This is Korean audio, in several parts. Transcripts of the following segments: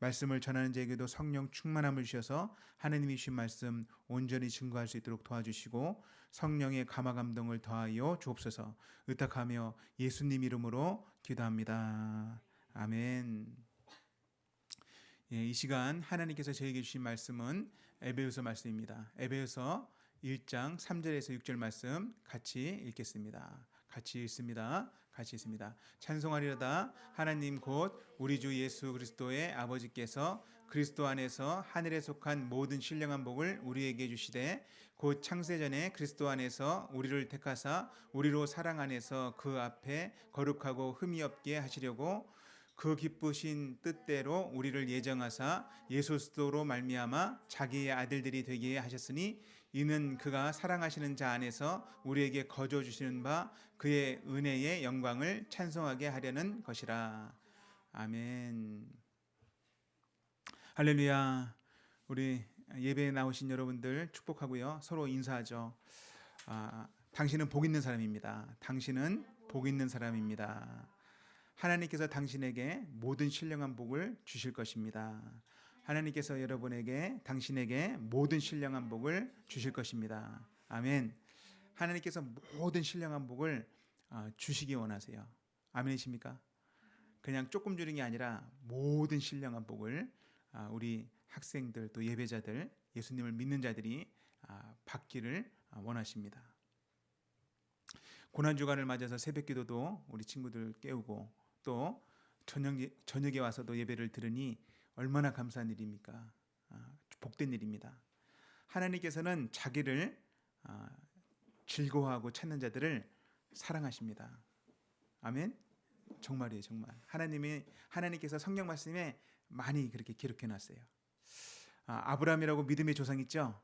말씀을 전하는 자에게도 성령 충만함을 주셔서 하나님이 주신 말씀 온전히 증거할 수 있도록 도와주시고 성령의 감화 감동을 더하여 주옵소서 의탁하며 예수님 이름으로 기도합니다. 아멘. 예, 이 시간 하나님께서 저에게 주신 말씀은 에베소서 말씀입니다. 에베소서 1장 3절에서 6절 말씀 같이 읽겠습니다. 같이 읽습니다. 같이 읽습니다. 찬송하리로다 하나님 곧 우리 주 예수 그리스도의 아버지께서 그리스도 안에서 하늘에 속한 모든 신령한 복을 우리에게 주시되 곧 창세 전에 그리스도 안에서 우리를 택하사 우리로 사랑 안에서 그 앞에 거룩하고 흠이 없게 하시려고 그 기쁘신 뜻대로 우리를 예정하사 예수 그리스도로 말미암아 자기의 아들들이 되게 하셨으니 이는 그가 사랑하시는 자 안에서 우리에게 거저 주시는 바 그의 은혜의 영광을 찬송하게 하려는 것이라. 아멘. 할렐루야. 우리 예배에 나오신 여러분들 축복하고요. 서로 인사하죠. 아, 당신은 복 있는 사람입니다. 당신은 복 있는 사람입니다. 하나님께서 당신에게 모든 신령한 복을 주실 것입니다. 하나님께서 여러분에게 당신에게 모든 신령한 복을 주실 것입니다. 아멘. 하나님께서 모든 신령한 복을 어, 주시기 원하세요. 아멘이십니까? 그냥 조금 주는 게 아니라 모든 신령한 복을 아, 우리 학생들 또 예배자들 예수님을 믿는 자들이 아, 받기를 원하십니다. 고난 주간을 맞아서 새벽 기도도 우리 친구들 깨우고 또 저녁, 저녁에 와서도 예배를 들으니 얼마나 감사한 일입니까? 아, 복된 일입니다. 하나님께서는 자기를 아, 즐거워하고 찾는 자들을 사랑하십니다. 아멘. 정말이에요, 정말. 하나님이 하나님께서 성경 말씀에 많이 그렇게 기록해 놨어요. 아, 아브라함이라고 믿음의 조상 있죠?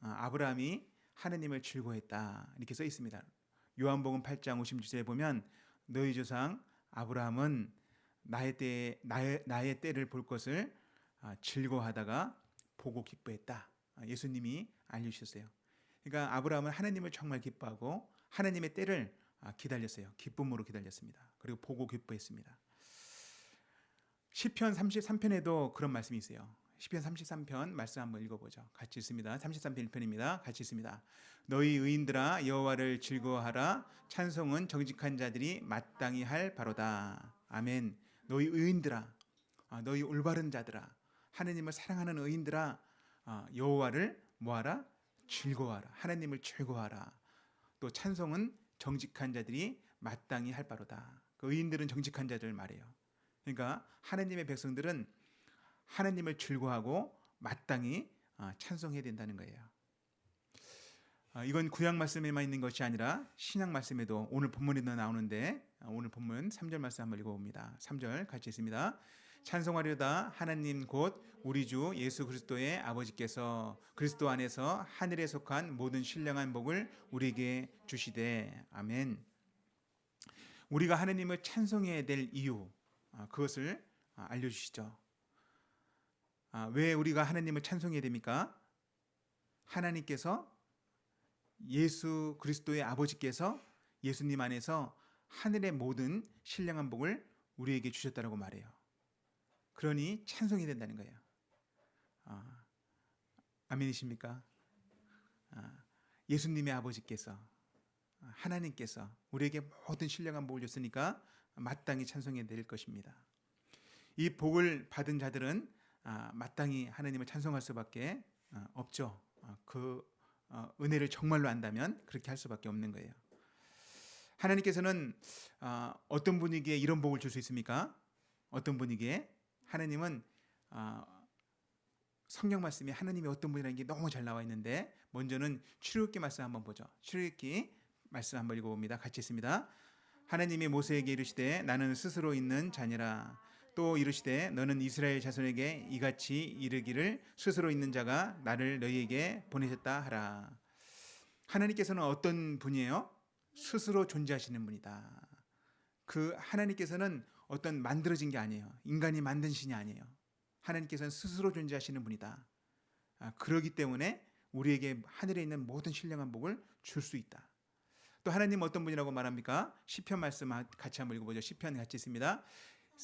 아, 아브라함이 하나님을 즐거워했다. 이렇게 써 있습니다. 요한복음 8장 56절에 보면 너희 조상 아브라함은 나의 때 나의 나의 때를 볼 것을 아, 즐거워하다가 보고 기뻐했다. 아, 예수님이 알려주셨어요. 그러니까 아브라함은 하나님을 정말 기뻐하고 하나님의 때를 아, 기다렸어요. 기쁨으로 기다렸습니다. 그리고 보고 기뻐했습니다. 시편 33편에도 그런 말씀이 있어요. 시편 33편 말씀 한번 읽어보죠. 같이 있습니다. 33편 1편입니다. 같이 있습니다. 너희 의인들아 여호와를 즐거워하라. 찬송은 정직한 자들이 마땅히 할 바로다. 아멘. 너희 의인들아, 아, 너희 올바른 자들아, 하나님을 사랑하는 의인들아, 아, 여호와를 뭐하라? 즐거워하라. 하나님을 즐거워하라. 또 찬송은 정직한 자들이 마땅히 할 바로다. 그 의인들은 정직한 자들을 말해요. 그러니까 하나님의 백성들은 하나님을 즐거워하고 마땅히 아, 찬송해야 된다는 거예요. 아, 이건 구약 말씀에만 있는 것이 아니라 신약 말씀에도 오늘 본문에도 나오는데 아, 오늘 본문 3절 말씀 한번 읽어봅니다. 3절 같이 있습니다. 찬송하려다 하나님 곧 우리 주 예수 그리스도의 아버지께서 그리스도 안에서 하늘에 속한 모든 신령한 복을 우리에게 주시되 아멘. 우리가 하나님을 찬송해야 될 이유 그것을 알려주시죠. 아, 왜 우리가 하나님을 찬송해야 됩니까? 하나님께서 예수 그리스도의 아버지께서 예수님 안에서 하늘의 모든 신령한 복을 우리에게 주셨다고 말해요. 그러니 찬송이 된다는 거예요. 아, 아멘이십니까? 아, 예수님의 아버지께서 하나님께서 우리에게 모든 신령한 복을 줬으니까 마땅히 찬송해 드릴 것입니다. 이 복을 받은 자들은 아, 마땅히 하나님을 찬송할 수밖에 아, 없죠. 아, 그 어, 은혜를 정말로 안다면 그렇게 할 수밖에 없는 거예요. 하나님께서는 어떤 분에게 이런 복을 줄 수 있습니까? 어떤 분에게 하나님은 성경 말씀이 하나님이 어떤 분이라는 게 너무 잘 나와 있는데 먼저는 출애굽기 말씀 한번 보죠. 출애굽기 말씀 한번 읽어봅니다. 같이 있습니다. 하나님이 모세에게 이르시되 나는 스스로 있는 자니라 또 이르시되 너는 이스라엘 자손에게 이같이 이르기를 스스로 있는 자가 나를 너희에게 보내셨다 하라. 하나님께서는 어떤 분이에요? 스스로 존재하시는 분이다. 그 하나님께서는 어떤 만들어진 게 아니에요. 인간이 만든 신이 아니에요. 하나님께서는 스스로 존재하시는 분이다. 아, 그러기 때문에 우리에게 하늘에 있는 모든 신령한 복을 줄 수 있다. 또 하나님 어떤 분이라고 말합니까? 시편 말씀 같이 한번 읽어보죠. 시편 같이 있습니다.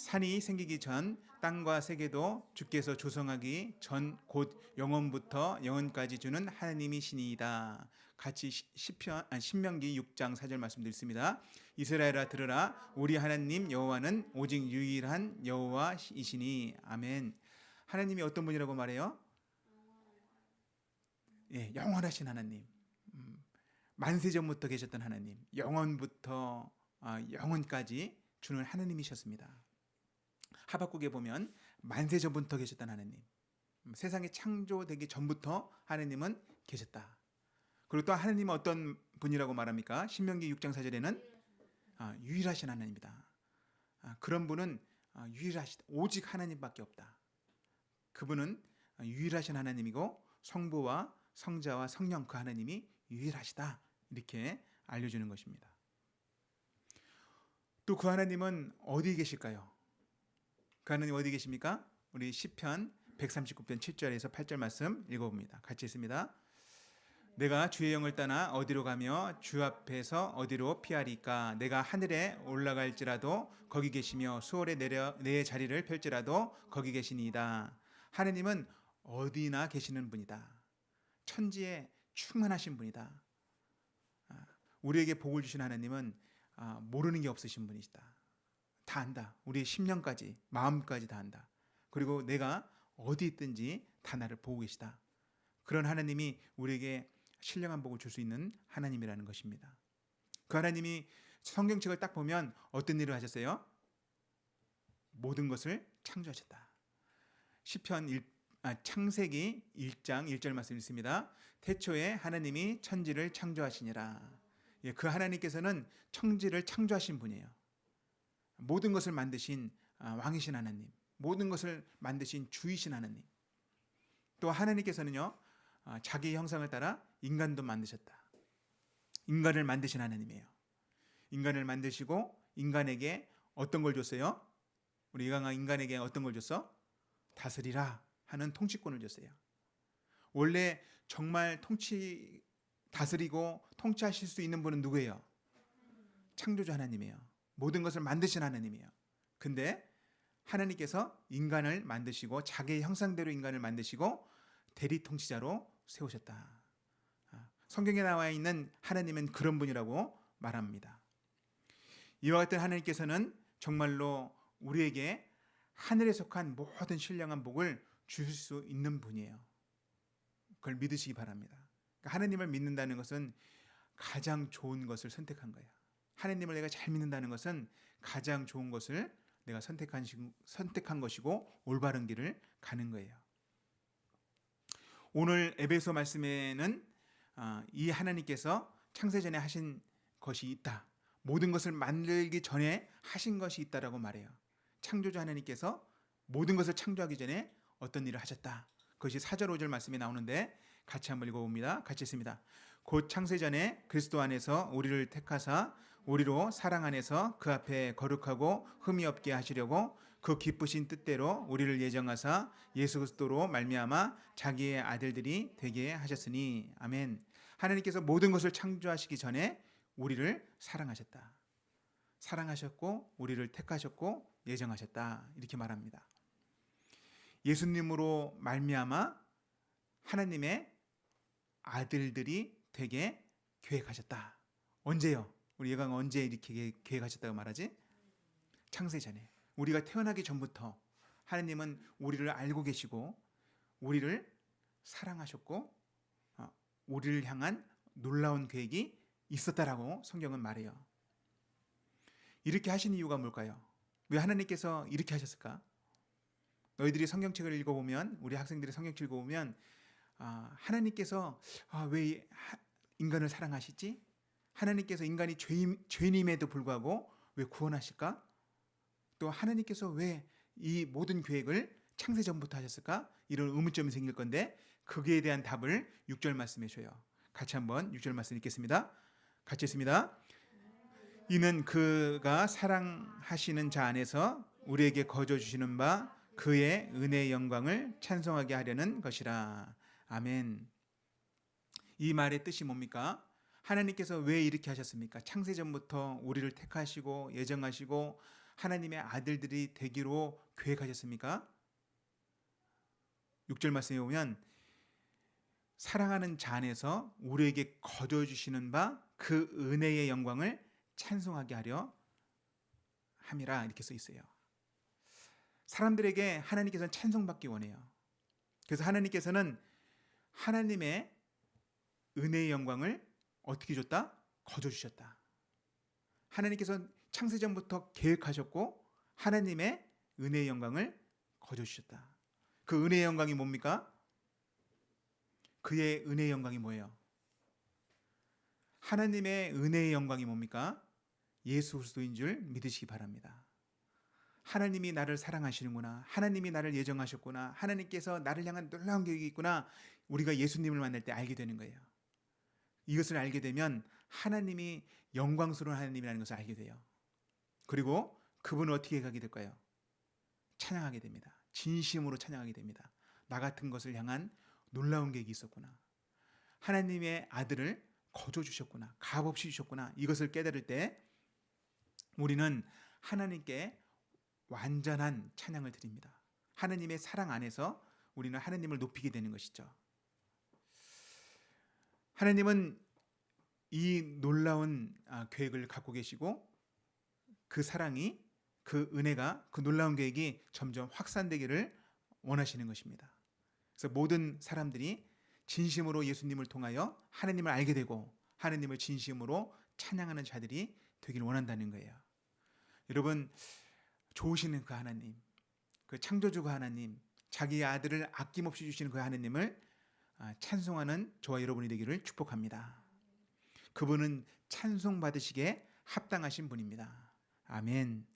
산이 생기기 전 땅과 세계도 주께서 조성하기 전 곧 영원부터 영원까지 주는 하나님이시니이다. 같이 시- 시편 아니, 신명기 6장 4절 말씀 드렸습니다. 이스라엘아 들으라 우리 하나님 여호와는 오직 유일한 여호와이시니 아멘. 하나님이 어떤 분이라고 말해요? 예, 영원하신 하나님. 음, 만세 전부터 계셨던 하나님. 영원부터 아, 영원까지 주는 하나님이셨습니다. 하박국에 보면 만세 전부터 계셨던 하나님. 음, 세상이 창조되기 전부터 하나님은 계셨다. 그리고 또 하나님은 어떤 분이라고 말합니까? 신명기 6장 4절에는 아, 유일하신 하나님이다. 아, 그런 분은 아, 유일하시다. 오직 하나님밖에 없다. 그분은 아, 유일하신 하나님이고 성부와 성자와 성령 그 하나님이 유일하시다. 이렇게 알려주는 것입니다. 또 그 하나님은 어디 계실까요? 그 하나님 어디 계십니까? 우리 시편 139편 7절에서 8절 말씀 읽어봅니다. 같이 있습니다. 내가 주의 영을 떠나 어디로 가며 주 앞에서 어디로 피하리까? 내가 하늘에 올라갈지라도 거기 계시며 수월에 내려 내 자리를 펼지라도 거기 계시니이다. 하느님은 어디나 계시는 분이다. 천지에 충만하신 분이다. 아, 우리에게 복을 주신 하나님은 아, 모르는 게 없으신 분이시다. 다 안다. 우리의 심령까지 마음까지 다 안다. 그리고 내가 어디 있든지 다 나를 보고 계시다. 그런 하나님이 우리에게 신령한 복을 줄 수 있는 하나님이라는 것입니다. 그 하나님이 성경책을 딱 보면 어떤 일을 하셨어요? 모든 것을 창조하셨다. 시편 1, 아, 창세기 1장 1절 말씀 있습니다. 태초에 하나님이 천지를 창조하시니라. 예, 그 하나님께서는 천지를 창조하신 분이에요. 모든 것을 만드신 아, 왕이신 하나님, 모든 것을 만드신 주이신 하나님. 또 하나님께서는요, 아, 자기 형상을 따라 인간도 만드셨다. 인간을 만드신 하나님이에요. 인간을 만드시고 인간에게 어떤 걸 줬어요? 우리 이강아 인간에게 어떤 걸 줬어? 다스리라 하는 통치권을 줬어요. 원래 정말 통치 다스리고 통치하실 수 있는 분은 누구예요? 창조주 하나님이에요. 모든 것을 만드신 하나님이에요. 근데 하나님께서 인간을 만드시고 자기의 형상대로 인간을 만드시고 대리 통치자로 세우셨다. 아, 성경에 나와 있는 하나님은 그런 분이라고 말합니다. 이와 같은 하나님께서는 정말로 우리에게 하늘에 속한 모든 신령한 복을 주실 수 있는 분이에요. 그걸 믿으시기 바랍니다. 그러니까 하나님을 믿는다는 것은 가장 좋은 것을 선택한 거예요. 하나님을 내가 잘 믿는다는 것은 가장 좋은 것을 내가 선택한, 시- 선택한 것이고 올바른 길을 가는 거예요. 오늘 에베소 말씀에는 아, 이 하나님께서 창세 전에 하신 것이 있다. 모든 것을 만들기 전에 하신 것이 있다라고 말해요. 창조주 하나님께서 모든 것을 창조하기 전에 어떤 일을 하셨다. 그것이 4절 5절 말씀에 나오는데 같이 한번 읽어봅니다. 같이 있습니다. 곧 창세 전에 그리스도 안에서 우리를 택하사 우리로 사랑 안에서 그 앞에 거룩하고 흠이 없게 하시려고 그 기쁘신 뜻대로 우리를 예정하사 예수 그리스도로 말미암아 자기의 아들들이 되게 하셨으니 아멘. 하나님께서 모든 것을 창조하시기 전에 우리를 사랑하셨다. 사랑하셨고 우리를 택하셨고 예정하셨다. 이렇게 말합니다. 예수님으로 말미암아 하나님의 아들들이 되게 계획하셨다. 언제요? 우리 예강 언제 이렇게 계획하셨다고 말하지? 창세 전에. 우리가 태어나기 전부터 하나님은 우리를 알고 계시고 우리를 사랑하셨고 어, 우리를 향한 놀라운 계획이 있었다라고 성경은 말해요. 이렇게 하신 이유가 뭘까요? 왜 하나님께서 이렇게 하셨을까? 너희들이 성경책을 읽어보면 우리 학생들이 성경책 읽어보면 아, 하나님께서 아, 왜 하- 인간을 사랑하시지? 하나님께서 인간이 죄인, 죄인임에도 불구하고 왜 구원하실까? 또 하나님께서 왜 이 모든 계획을 창세 전부터 하셨을까? 이런 의문점이 생길 건데 거기에 대한 답을 6절 말씀해 줘요. 같이 한번 6절 말씀 읽겠습니다. 같이 읽습니다. 이는 그가 사랑하시는 자 안에서 우리에게 거저 주시는 바 그의 은혜의 영광을 찬송하게 하려는 것이라. 아멘. 이 말의 뜻이 뭡니까? 하나님께서 왜 이렇게 하셨습니까? 창세 전부터 우리를 택하시고 예정하시고 하나님의 아들들이 되기로 계획하셨습니까? 6절 말씀에 보면 사랑하는 자 안에서 우리에게 거저 주시는 바 그 은혜의 영광을 찬송하게 하려 함이라 이렇게 써 있어요. 사람들에게 하나님께서는 찬송받기 원해요. 그래서 하나님께서는 하나님의 은혜의 영광을 어떻게 줬다? 거저 주셨다. 하나님께서 창세전부터 계획하셨고 하나님의 은혜의 영광을 거저 주셨다. 그 은혜의 영광이 뭡니까? 그의 은혜의 영광이 뭐예요? 하나님의 은혜의 영광이 뭡니까? 예수 그리스도인 줄 믿으시기 바랍니다. 하나님이 나를 사랑하시는구나. 하나님이 나를 예정하셨구나. 하나님께서 나를 향한 놀라운 계획이 있구나. 우리가 예수님을 만날 때 알게 되는 거예요. 이것을 알게 되면 하나님이 영광스러운 하나님이라는 것을 알게 돼요. 그리고 그분은 어떻게 가게 될까요? 찬양하게 됩니다. 진심으로 찬양하게 됩니다. 나 같은 것을 향한 놀라운 계획이 있었구나. 하나님의 아들을 거저 주셨구나. 값없이 주셨구나. 이것을 깨달을 때 우리는 하나님께 완전한 찬양을 드립니다. 하나님의 사랑 안에서 우리는 하나님을 높이게 되는 것이죠. 하나님은 이 놀라운 아, 계획을 갖고 계시고 그 사랑이 그 은혜가 그 놀라운 계획이 점점 확산되기를 원하시는 것입니다. 그래서 모든 사람들이 진심으로 예수님을 통하여 하나님을 알게 되고 하나님을 진심으로 찬양하는 자들이 되길 원한다는 거예요. 여러분 좋으시는 그 하나님, 그 창조주 그 하나님, 자기 아들을 아낌없이 주시는 그 하나님을 아, 찬송하는 저와 여러분이 되기를 축복합니다. 그분은 찬송 받으시기에 합당하신 분입니다. 아멘.